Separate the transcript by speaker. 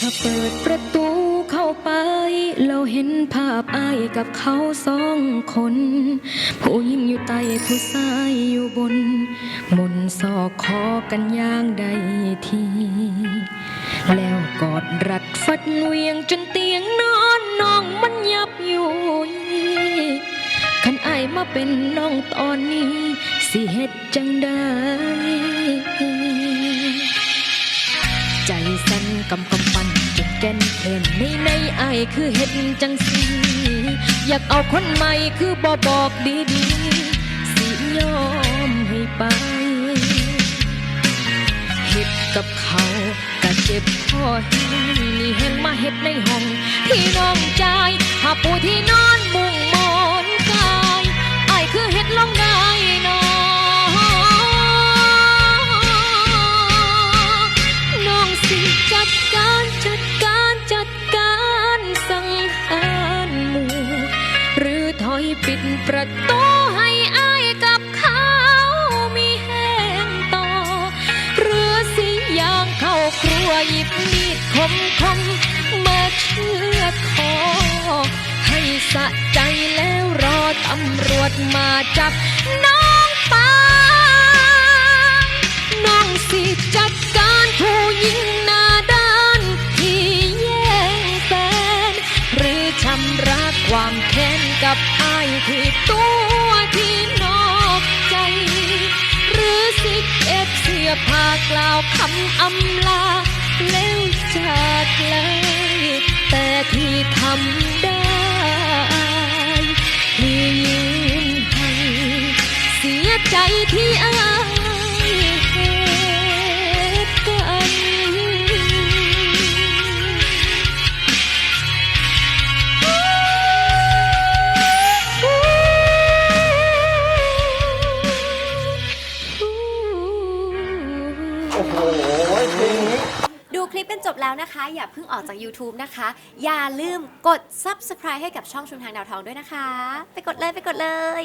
Speaker 1: ถ้าเปิดประตูเข้าไป เราเห็นภาพอายกับเขาสองคน ผู้หญิงอยู่ใต้ผู้ชายอยู่บน มนต์ซอกคอกันอย่างใดที แล้วกอดรัดฟัดเวียงจนเตียงนอนน้องมันยับอยู่ คันอายมาเป็นน้องตอนนี้ สิเฮ็ดจังได้ ใจสั่นกำกำปั่นจนแก่นแขนในในอายคือเห็ดจังสีอยากเอาคนใหม่คือบ่บอกดีๆสิยอมให้ไปเฮ็ดกับเขาก็เจ็บพอแห้งนี่เห็นมาเฮ็ดในห้องที่น้องใจายผ้าปูที่นอง อยปิดประตูให้อายกับเขามีแห้งต่อ เรือสิยางเข้าครัวหยิบมีดคมคมๆมาเชือดคอ ให้สะใจแล้วรอตำรวจมาจับน้อง กับอายที่ตัวที่นอกใจ หรือสิเอ็ดเสียพากล่าวคำอำลาแล้วจากเลย แต่ที่ทำได้ที่ยืนให้เสียใจที่อาย
Speaker 2: โอ้โหเพลงนี้
Speaker 3: ดูคลิปกันจบแล้วนะคะ อย่าเพิ่งออกจาก YouTube นะคะ อย่าลืมกด Subscribe ให้กับช่องชุมทางดาวทองด้วยนะคะ ไปกดเลยไปกดเลย